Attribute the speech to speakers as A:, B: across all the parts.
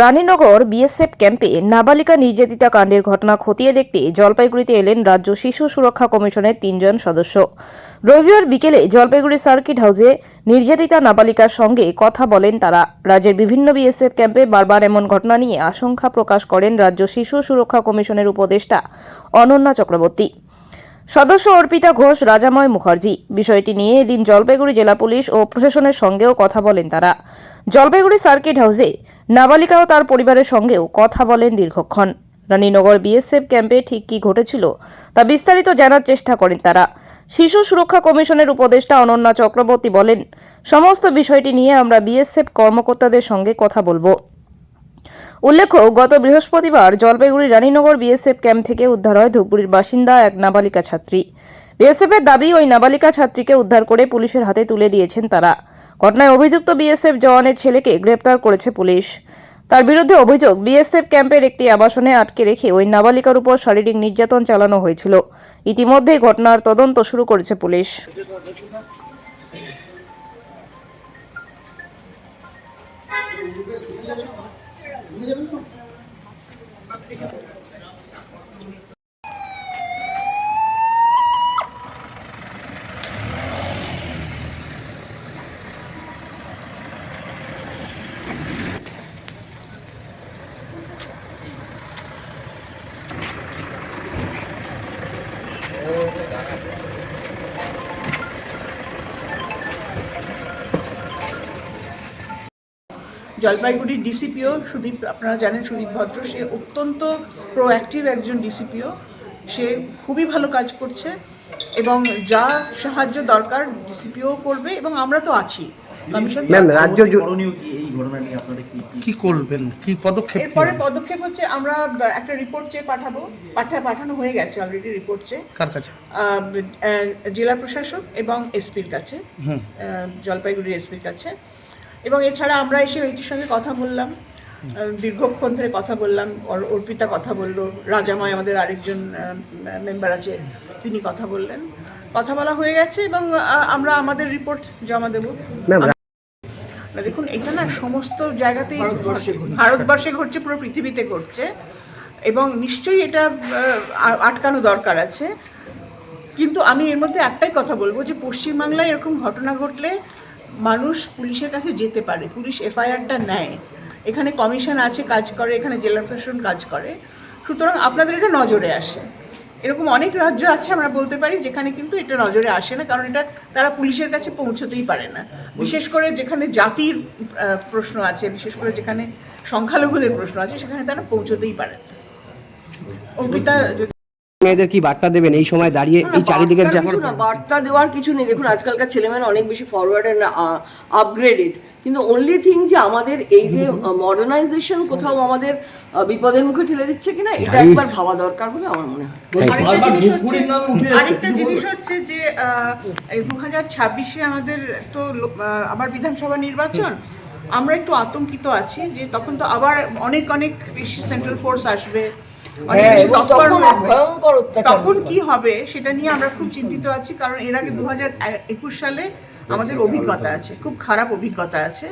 A: Raninagar BSF ক্যাম্পে নাবালিকা নির্যাতিতা কাণ্ডের ঘটনা খতিয়ে দেখতে জলপাইগুড়িতে এলেন রাজ্য শিশু সুরক্ষা কমিশনের তিনজন সদস্য। রবিবার বিকেলে জলপাইগুড়ি সার্কিট হাউসে নির্যাতিতা নাবালিকার সঙ্গে কথা বলেন তারা। রাজ্যের বিভিন্ন বিএসএফ ক্যাম্পে বারবার এমন ঘটনা নিয়ে আশঙ্কা প্রকাশ করেন রাজ্য শিশু সুরক্ষা কমিশনের উপদেষ্টা অনন্যা চক্রবর্তী। সদস্য অর্পিতা ঘোষ, রাজাময় মুখার্জি। বিষয়টি নিয়ে এদিন জলপাইগুড়ি জেলা পুলিশ ও প্রশাসনের সঙ্গেও কথা বলেন তারা। জলপাইগুড়ি সার্কিট হাউসে নাবালিকা ও তার পরিবারের সঙ্গেও কথা বলেন দীর্ঘক্ষণ। রানীনগর বিএসএফ ক্যাম্পে ঠিক কী ঘটেছিল তা বিস্তারিত জানার চেষ্টা করেন তারা। শিশু সুরক্ষা কমিশনের উপদেষ্টা অনন্যা চক্রবর্তী বলেন, সমস্ত বিষয়টি নিয়ে আমরা বিএসএফ কর্মকর্তাদের সঙ্গে কথা বলব। উল্লেখ্য, গত বৃহস্পতিবার জলপাইগুড়ি রানীনগর বিএসএফ ক্যাম্প থেকে উদ্ধার হয় ধূপগুড়ির বাসিন্দা এক নাবালিকা ছাত্রী। বিএসএফের দাবি, ওই নাবালিকা ছাত্রীকে উদ্ধার করে পুলিশের হাতে তুলে দিয়েছেন তারা। ঘটনায় অভিযুক্ত বিএসএফ জওয়ানের ছেলেকে গ্রেপ্তার করেছে পুলিশ। তার বিরুদ্ধে অভিযোগ, বিএসএফ ক্যাম্পের একটি আবাসনে আটকে রেখে ওই নাবালিকার উপর শারীরিক নির্যাতন চালানো হয়েছিল। ইতিমধ্যেই ঘটনার তদন্ত শুরু করেছে পুলিশ।
B: জলপাইগুড়ির ডিসিপিও সুদীপ আপনারা জানেন সুদীপ ভদ্র সে অত্যন্ত প্রোঅ্যাক্টিভ একজন ডিসিপিও। সে খুবই ভালো কাজ করছে এবং যা সাহায্য দরকার ডিসিপিও করবে এবং আমরা তো আছি।
C: ম্যাম রাজ্য
D: কি? এই ঘটনা নিয়ে আপনাদের কি কি
E: কি করবেন? কি পদক্ষেপ
B: এরপরে পদক্ষেপ হচ্ছে আমরা একটা রিপোর্ট চেয়ে পাঠাবো। পাঠা পাঠানো হয়ে গেছে অলরেডি রিপোর্ট চেয়ে।
E: কার কাছে?
B: আহ, আহ, জেলা প্রশাসক এবং এসপির কাছে।
E: হুম।
B: আহ, জলপাইগুড়ির এসপির কাছে। এবং এছাড়া আমরা এসে এইটির সঙ্গে কথা বললাম দীর্ঘক্ষণ ধরে কথা বললাম অর্পিতা কথা বলল রাজাময় আমাদের আরেকজন মেম্বার আছে তিনি কথা বললেন। কথা বলা হয়ে গেছে এবং আমরা আমাদের রিপোর্ট জমা দেবো। দেখুন এটা না সমস্ত জায়গাতেই ভারতবর্ষে ঘটছে। পুরো পৃথিবীতে ঘটছে এবং নিশ্চয়ই এটা আটকানো দরকার আছে। কিন্তু আমি এর মধ্যে একটাই কথা বলব যে পশ্চিমবাংলায় এরকম ঘটনা ঘটলে মানুষ পুলিশের কাছে যেতে পারে, পুলিশ এফআইআরটা নেয়। এখানে কমিশন আছে, কাজ করে, এখানে জেলা প্রশাসন কাজ করে। সুতরাং আপনাদের এটা নজরে আসে। এরকম অনেক রাজ্য আছে আমরা বলতে পারি, যেখানে কিন্তু এটা নজরে আসে না, কারণ এটা তারা পুলিশের কাছে পৌঁছতেই পারে না। বিশেষ করে যেখানে জাতির প্রশ্ন আছে, বিশেষ করে যেখানে সংখ্যালঘুদের প্রশ্ন আছে, সেখানে তারা পৌঁছতেই পারে না। যদি
C: মেয়েদের কি বার্তা দেবেন? এই সময় দাঁড়িয়ে এই চারিদিকের
F: বার্তার
C: যা
F: না বার্তা দেওয়ার কিছু নেই। দেখুন আজকালকার ছেলেমেয়েরা অনেক বেশি ফরওয়ার্ড অ্যান্ড আপগ্রেডেড কিন্তু অনলি থিং যে আমাদের এই যে মডার্নাইজেশন কোথাও আমাদের বিপদের মুখে ঠেলে দিচ্ছে কিনা এটা একবার ভাবা দরকার বলে আমার মনে হয়।
B: আরেকটা জিনিস হচ্ছে যে দু হাজার ছাব্বিশে আমাদের তো আবার বিধানসভা নির্বাচন। আমরা একটু আতঙ্কিত আছি যে তখন তো আবার অনেক অনেক বেশি সেন্ট্রাল ফোর্স আসবে। অনেক
F: হ্যাঁ, তখন।
B: কি হবে সেটা নিয়ে আমরা খুব চিন্তিত আছি কারণ এর আগে দু একুশ সালে আমাদের অভিজ্ঞতা আছে খুব খারাপ অভিজ্ঞতা আছে।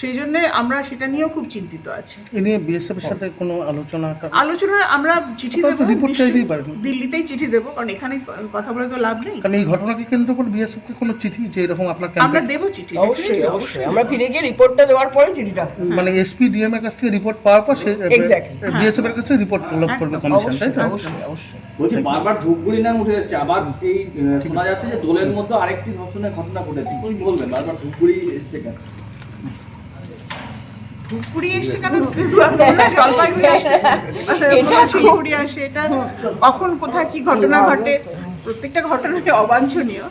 B: সেই জন্য আমরা সেটা নিয়েও খুব চিন্তিত আছি।
E: এ নিয়ে বিএসএফ এর সাথে কোনো আলোচনা
B: আলোচনা আমরা চিঠি দেবো
E: চাইতেই।
B: দিল্লিতেই চিঠি দেবো কারণ এখানে কথা বলে তো লাভ নেই।
E: কারণ এই ঘটনাকে কেন্দ্র করে বিএসএফ কে কোনো চিঠি যে এরকম আপনার
B: আমরা দেবো চিঠি
F: অবশ্যই অবশ্যই। আমরা ফিরে গিয়ে রিপোর্টটা দেওয়ার পরে চিঠিটা।
E: মানে এসপি ডিএম এর কাছ থেকে রিপোর্ট পাওয়ার পর সে বিএসএফ এর কাছে রিপোর্ট লোক করবে কমিশন তাই তো?
F: অবশ্যই অবশ্যই।
D: বলছি বারবার ধূপগুড়ি নাম উঠে এসেছে। আবার এই শোনা যাচ্ছে যে দোলের মধ্যে আরেকটি ধর্ষণের ঘটনা ঘটেছে। বলবেন? বারবার ধূপগুড়ি এসেছে কেন?
B: ধূপগুড়ি এসছে কেন? জলপাইগুড়ি আসে আসে এটা? কখন কোথায় কি ঘটনা ঘটে? প্রত্যেকটা ঘটনা অবাঞ্ছনীয়।